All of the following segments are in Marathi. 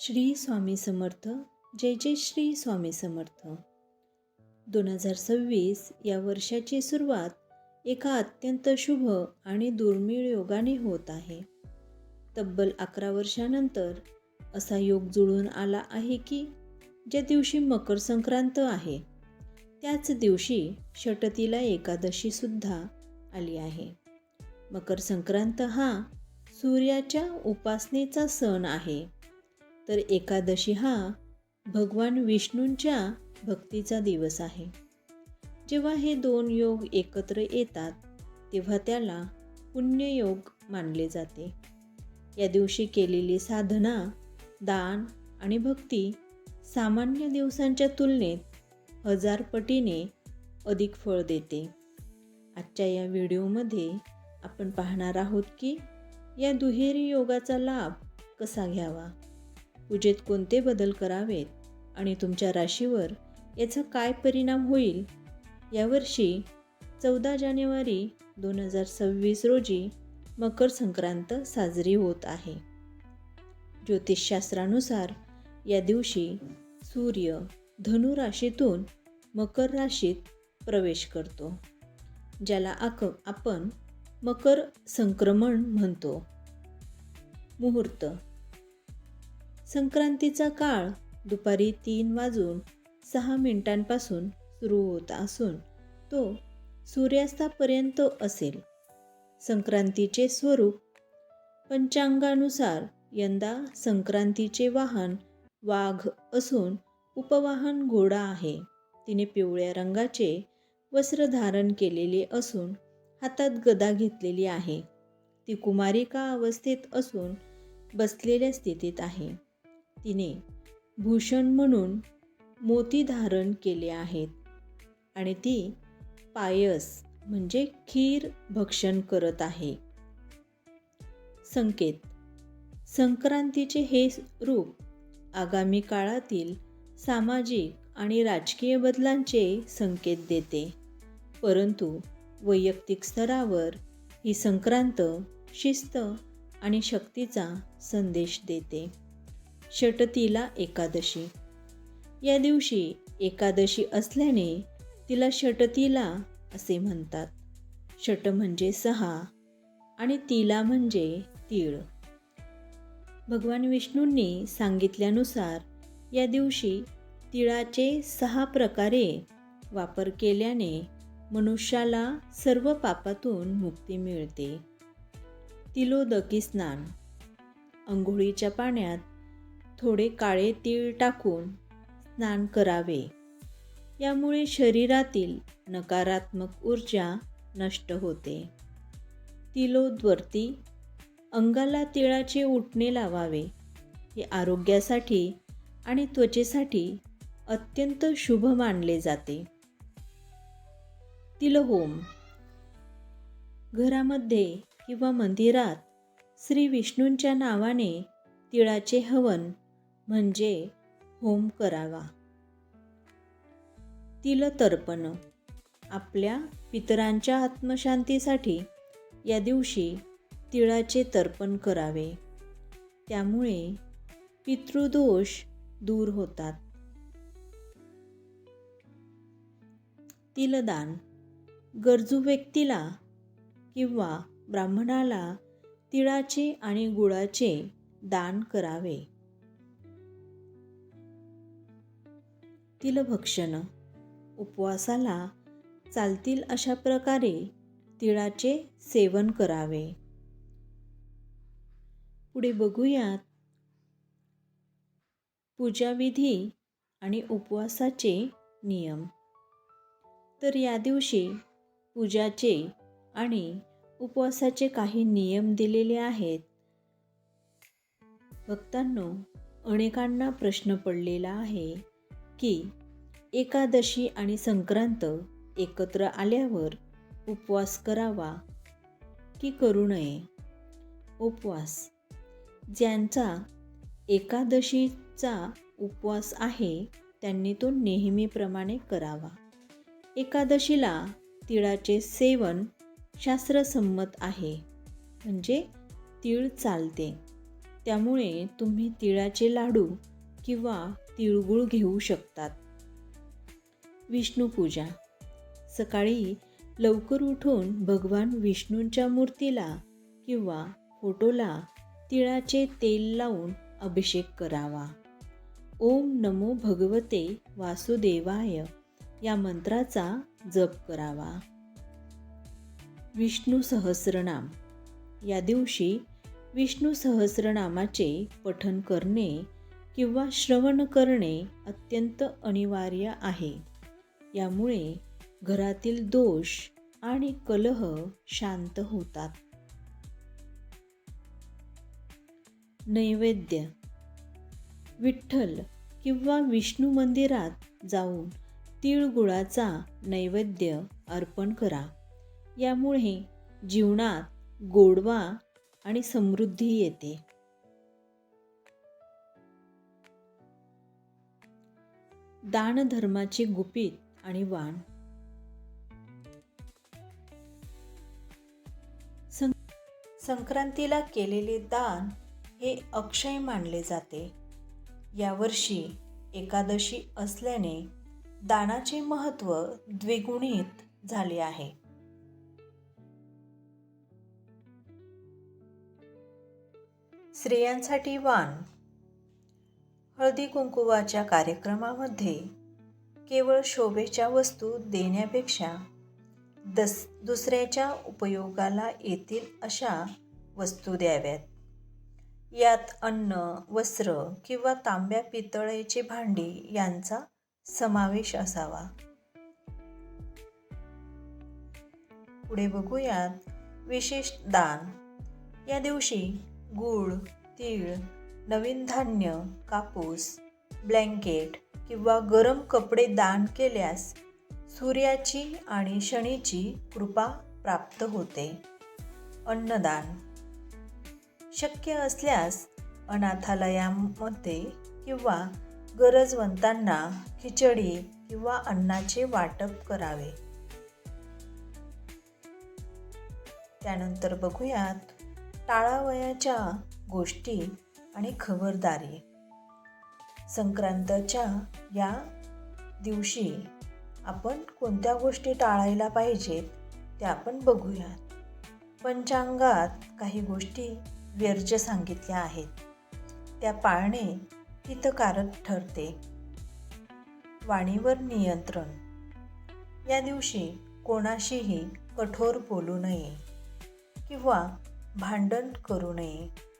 श्री स्वामी समर्थ जय जय श्री स्वामी समर्थ. दोन हजार सव्वीस या वर्षाची सुरुवात एका अत्यंत शुभ आणि दुर्मिळ योगाने होत आहे. तब्बल अकरा वर्षानंतर असा योग जुळून आला आहे की ज्या दिवशी मकर संक्रांत आहे त्याच दिवशी षटतीला एकादशीसुद्धा आली आहे. मकर संक्रांत हा सूर्याच्या उपासनेचा सण आहे. तर एकादशी हा भगवान विष्णूंच्या भक्तीचा दिवस आहे. जेव्हा हे दोन योग एकत्र येतात तेव्हा त्याला पुण्ययोग मानले जाते. या दिवशी केलेली साधना दान आणि भक्ती सामान्य दिवसांच्या तुलनेत हजार पटीने अधिक फळ देते. आजच्या या व्हिडिओमध्ये आपण पाहणार आहोत की या दुहेरी योगाचा लाभ कसा घ्यावा? पूजेत कोणते बदल करावेत आणि तुमच्या राशीवर याचा काय परिणाम होईल? यावर्षी चौदा जानेवारी दोन हजार सव्वीस रोजी मकर संक्रांत साजरी होत आहे. ज्योतिषशास्त्रानुसार या दिवशी सूर्य धनु राशीतून मकर राशीत प्रवेश करतो ज्याला आक आपण मकर संक्रमण म्हणतो. मुहूर्त संक्रांतीचा काळ दुपारी तीन वाजून सहा मिनिटांपासून सुरू होत असून तो सूर्यास्तापर्यंत असेल. संक्रांतीचे स्वरूप पंचांगानुसार यंदा संक्रांतीचे वाहन वाघ असून उपवाहन घोडा आहे. तिने पिवळ्या रंगाचे वस्त्र धारण केलेले असून हातात गदा घेतलेली आहे. ती कुमारिका अवस्थेत असून बसलेल्या स्थितीत आहे. तिने भूषण म्हणून मोती धारण केले आहेत. आणि ती पायस म्हणजे खीर भक्षण करत आहे. संकेत. संक्रांतीचे हे रूप आगामी काळातील सामाजिक आणि राजकीय बदलांचे संकेत देते. परंतु वैयक्तिक स्तरावर ही संक्रांत शिस्त आणि शक्तीचा संदेश देते. षटतीला एकादशी. या दिवशी एकादशी असल्याने तिला षटतीला असे म्हणतात. षट म्हणजे सहा आणि तिला म्हणजे तीळ. भगवान विष्णूंनी सांगितल्यानुसार या दिवशी तिळाचे सहा प्रकारे वापर केल्याने मनुष्याला सर्व पापातून मुक्ती मिळते. तिलोदकी स्नान. अंघोळीच्या पाण्यात थोडे काळे तीळ टाकून स्नान करावे. यामुळे शरीरातील नकारात्मक ऊर्जा नष्ट होते. तिलोद्वर्ती अंगाला तिळाचे उठणे लावावे. हे आरोग्यासाठी आणि त्वचेसाठी अत्यंत शुभ मानले जाते. तिलहोम घरामध्ये किंवा मंदिरात श्री विष्णूंच्या नावाने तिळाचे हवन म्हणजे होम करावा. तिलतर्पण आपल्या पितरांच्या आत्मशांतीसाठी या दिवशी तिळाचे तर्पण करावे. त्यामुळे पितृदोष दूर होतात. तिलदान गरजू व्यक्तीला किंवा ब्राह्मणाला तिळाचे आणि गुळाचे दान करावे. तिलभक्षण उपवासाला चालतील अशा प्रकारे तिळाचे सेवन करावे. पुढे बघूयात. पूजाविधी आणि उपवासाचे नियम. तर या दिवशी पूजाचे आणि उपवासाचे काही नियम दिलेले आहेत. भक्तांनो अनेकांना प्रश्न पडलेला आहे. की एकादशी आणि संक्रांत एकत्र आल्यावर उपवास करावा की करू नये? उपवास. ज्यांचा एकादशीचा उपवास आहे त्यांनी तो नेहमीप्रमाणे करावा. एकादशीला तिळाचे सेवन शास्त्रसंमत आहे म्हणजे तीळ चालते. त्यामुळे तुम्ही तिळाचे लाडू किंवा तिळगुळ घेऊ शकतात. विष्णूपूजा सकाळी लवकर उठून भगवान विष्णूंच्या मूर्तीला किंवा फोटोला तिळाचे तेल लावून अभिषेक करावा. ओम नमो भगवते वासुदेवाय या मंत्राचा जप करावा. विष्णू सहस्रनाम. या दिवशी विष्णू सहस्रनामाचे पठन करणे किंवा श्रवण करणे अत्यंत अनिवार्य आहे. यामुळे घरातील दोष आणि कलह शांत होतात. नैवेद्य. विठ्ठल किंवा विष्णू मंदिरात जाऊन तिळगुळाचा नैवेद्य अर्पण करा. यामुळे जीवनात गोडवा आणि समृद्धी येते. दानधर्माचे गुपित आणि वाण. सं संक्रांतीला केलेले दान हे अक्षय मानले जाते. यावर्षी एकादशी असल्याने दानाचे महत्त्व द्विगुणित झाले आहे. स्त्रियांसाठी वाण हळदी कुंकुवाच्या कार्यक्रमामध्ये केवळ शोभेच्या वस्तू देण्यापेक्षा दस दुसऱ्याच्या उपयोगाला येतील अशा वस्तू द्याव्यात. यात अन्न वस्त्र किंवा तांब्या पितळेचे भांडी यांचा समावेश असावा. पुढे बघूयात विशेष दान. या दिवशी गूळ तीळ नवीन धान्य कापूस ब्लँकेट किंवा गरम कपडे दान केल्यास सूर्याची आणि शनीची कृपा प्राप्त होते. अन्नदान. शक्य असल्यास अनाथालयामध्ये किंवा गरजवंतांना खिचडी किंवा अन्नाचे वाटप करावे. त्यानंतर बघूयात टाळावयाच्या गोष्टी आणि खबरदारी संक्रांतच्या या दिवशी आपण कोणत्या गोष्टी टाळायला पाहिजेत त्या आपण बघूयात. पंचांगात काही गोष्टी व्यर्ज सांगितल्या आहेत. त्या पाळणे हितकारक ठरते. वाणीवर नियंत्रण. या दिवशी कोणाशीही कठोर बोलू नये किंवा भांडण करू नये.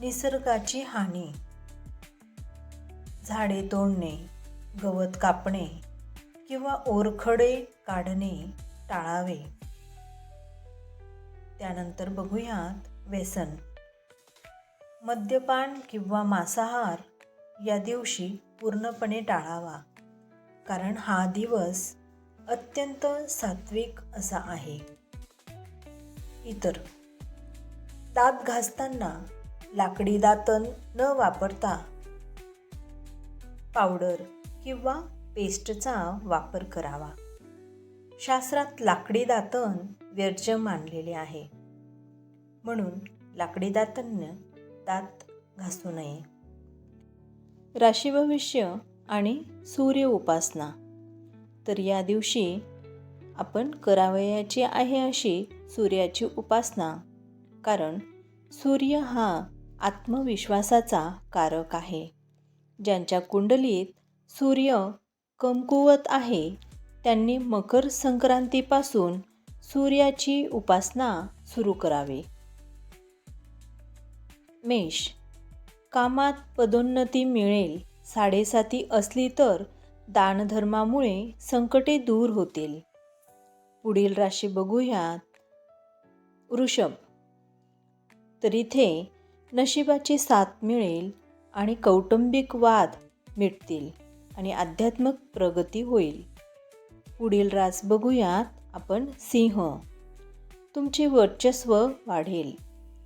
निसर्गाची हानी. झाडे तोडणे गवत कापणे किंवा ओरखडे काढणे टाळावे. त्यानंतर बघूयात व्यसन. मद्यपान किंवा मांसाहार या दिवशी पूर्णपणे टाळावा. कारण हा दिवस अत्यंत सात्विक असा आहे. इतर. दात घासताना लाकडी दातन न वापरता पावडर किंवा पेस्टचा वापर करावा. शास्त्रात लाकडी दातन व्यर्ज मानलेले आहे. म्हणून लाकडी दातन दात घासू नये. राशी भविष्य आणि सूर्य उपासना. तर या दिवशी आपण करावयाची आहे अशी सूर्याची उपासना. कारण सूर्य हा आत्मविश्वासाचा कारक आहे. ज्यांच्या कुंडलीत सूर्य कमकुवत आहे त्यांनी मकर संक्रांतीपासून सूर्याची उपासना सुरू करावी. मेष. कामात पदोन्नती मिळेल साडेसाती असली तर दानधर्मामुळे संकटे दूर होतील. पुढील राशी बघूयात. वृषभ. तर इथे नशिबाची साथ मिळेल आणि कौटुंबिक वाद मिटतील आणि आध्यात्मिक प्रगती होईल. पुढील रास बघूयात आपण सिंह. तुमचे वर्चस्व वाढेल.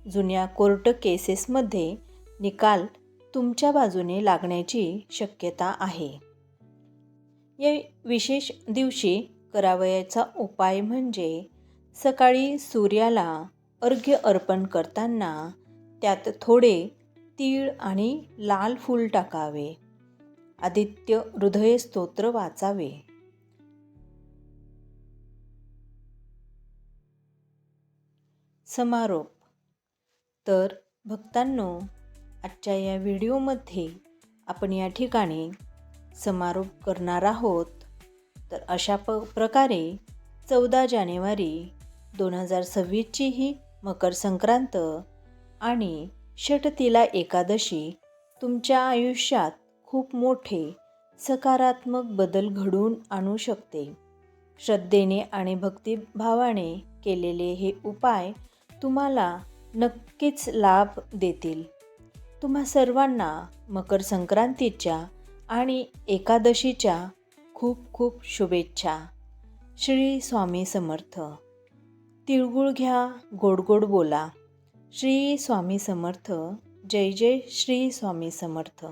जुन्या कोर्ट केसेसमध्ये निकाल तुमच्या बाजूने लागण्याची शक्यता आहे. या विशेष दिवशी करावयाचा उपाय म्हणजे सकाळी सूर्याला अर्घ्य अर्पण करताना त्यात थोडे तीळ आणि लाल फूल टाकावे. आदित्य हृदय स्तोत्र वाचावे. समारोप. तर भक्तांनो आजच्या या व्हिडिओमध्ये आपण या ठिकाणी समारोप करणार आहोत. तर अशा प प्रकारे चौदा जानेवारी दोन हजार सव्वीसची ही मकर संक्रांत आणि षटतिला एकादशी तुमच्या आयुष्यात खूप मोठे सकारात्मक बदल घडवून आणू शकते. श्रद्धेने आणि भक्तिभावाने केलेले हे उपाय तुम्हाला नक्कीच लाभ देतील. तुम्हा सर्वांना मकर संक्रांतीच्या आणि एकादशीच्या खूप खूप शुभेच्छा. श्री स्वामी समर्थ. तिळगुळ घ्या गोड गोड बोला. श्री स्वामी समर्थ. जय जय श्री स्वामी समर्थ.